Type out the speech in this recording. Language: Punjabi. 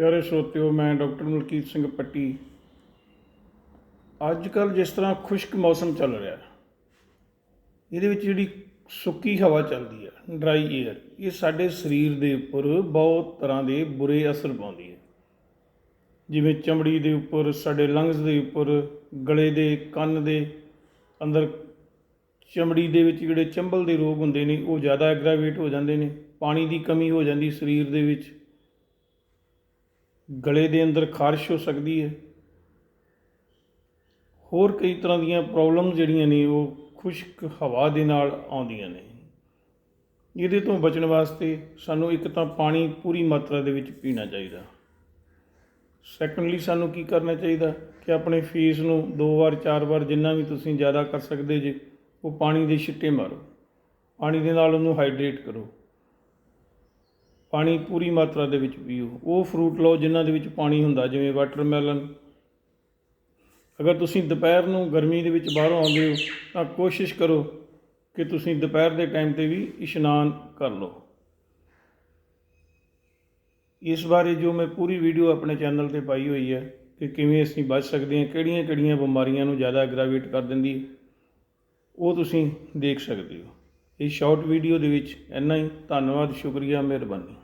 ਪਿਆਰੇ ਸਰੋਤਿਓ, ਮੈਂ ਡਾਕਟਰ ਮਲਕੀਤ ਸਿੰਘ ਪੱਟੀ। ਅੱਜ ਕੱਲ ਜਿਸ ਤਰ੍ਹਾਂ ਖੁਸ਼ਕ ਮੌਸਮ ਚੱਲ ਰਿਹਾ, ਇਹਦੇ ਵਿੱਚ ਜਿਹੜੀ ਸੁੱਕੀ ਹਵਾ ਚੱਲਦੀ ਹੈ ਡਰਾਈ 에ਅਰ ਇਹ ਸਾਡੇ ਸਰੀਰ ਦੇ ਉੱਪਰ ਬਹੁਤ ਤਰ੍ਹਾਂ ਦੇ ਬੁਰੇ ਅਸਰ ਪਾਉਂਦੀ ਹੈ। ਜਿਵੇਂ ਚਮੜੀ ਦੇ ਉੱਪਰ, ਸਾਡੇ ਲੰਗਸ ਦੇ ਉੱਪਰ, ਗਲੇ ਦੇ, ਕੰਨ ਦੇ ਅੰਦਰ ਚਮੜੀ ਦੇ ਵਿੱਚ ਜਿਹੜੇ ਚੰਬਲ ਦੇ ਰੋਗ ਹੁੰਦੇ ਨੇ, ਉਹ ਜ਼ਿਆਦਾ ਐਗਰਾਵੇਟ ਹੋ ਜਾਂਦੇ ਨੇ, ਪਾਣੀ ਦੀ ਕਮੀ ਹੋ ਜਾਂਦੀ ਸਰੀਰ ਦੇ ਵਿੱਚ। ਗਲੇ ਦੇ ਅੰਦਰ ਖਾਰਿਸ਼ ਹੋ ਸਕਦੀ ਹੈ। ਹੋਰ ਕਈ ਤਰ੍ਹਾਂ ਦੀਆਂ ਪ੍ਰੋਬਲਮ ਜਿਹੜੀਆਂ ਨੇ ਉਹ ਖੁਸ਼ਕ ਹਵਾ ਦੇ ਨਾਲ ਆਉਂਦੀਆਂ ਨੇ। ਇਹਦੇ ਤੋਂ ਬਚਣ ਵਾਸਤੇ ਸਾਨੂੰ ਇੱਕ ਤਾਂ ਪਾਣੀ ਪੂਰੀ ਮਾਤਰਾ ਦੇ ਵਿੱਚ ਪੀਣਾ ਚਾਹੀਦਾ। ਸੈਕੰਡਲੀ ਸਾਨੂੰ ਕੀ ਕਰਨਾ ਚਾਹੀਦਾ ਕਿ ਆਪਣੇ ਫੇਸ ਨੂੰ ਦੋ ਵਾਰ, ਚਾਰ ਵਾਰ ਜਿੰਨਾ ਵੀ ਤੁਸੀਂ ਜ਼ਿਆਦਾ ਕਰ ਸਕਦੇ ਜੇ, ਉਹ ਪਾਣੀ ਦੇ ਛਿੱਟੇ ਮਾਰੋ। ਪਾਣੀ ਦੇ ਨਾਲ ਉਹਨੂੰ ਹਾਈਡਰੇਟ ਕਰੋ। ਪਾਣੀ ਪੂਰੀ ਮਾਤਰਾ ਦੇ ਵਿੱਚ ਪੀਓ। ਉਹ ਫਰੂਟ ਲਓ ਜਿਨ੍ਹਾਂ ਦੇ ਵਿੱਚ ਪਾਣੀ ਹੁੰਦਾ, ਜਿਵੇਂ ਵਾਟਰਮੈਲਨ ਅਗਰ ਤੁਸੀਂ ਦੁਪਹਿਰ ਨੂੰ ਗਰਮੀ ਦੇ ਵਿੱਚ ਬਾਹਰੋਂ ਆਉਂਦੇ ਹੋ, ਤਾਂ ਕੋਸ਼ਿਸ਼ ਕਰੋ ਕਿ ਤੁਸੀਂ ਦੁਪਹਿਰ ਦੇ ਟਾਈਮ ਤੇ ਵੀ ਇਸ਼ਨਾਨ ਕਰ ਲਓ। ਇਸ ਬਾਰੇ ਜੋ ਮੈਂ ਪੂਰੀ ਵੀਡੀਓ ਆਪਣੇ ਚੈਨਲ ਤੇ ਪਾਈ ਹੋਈ ਹੈ ਕਿ ਕਿਵੇਂ ਅਸੀਂ ਬਚ ਸਕਦੇ ਹਾਂ, ਕਿਹੜੀਆਂ-ਕਿਹੜੀਆਂ ਬਿਮਾਰੀਆਂ ਨੂੰ ਜ਼ਿਆਦਾ ਐਗਰਾਵੇਟ ਕਰ ਦਿੰਦੀ ਉਹ ਤੁਸੀਂ ਦੇਖ ਸਕਦੇ ਹੋ। ਇਸ ਸ਼ਾਰਟ ਵੀਡੀਓ ਦੇ ਵਿੱਚ ਇੰਨਾ ਹੀ। ਧੰਨਵਾਦ ਸ਼ੁਕਰੀਆ ਮਿਹਰਬਾਨੀ।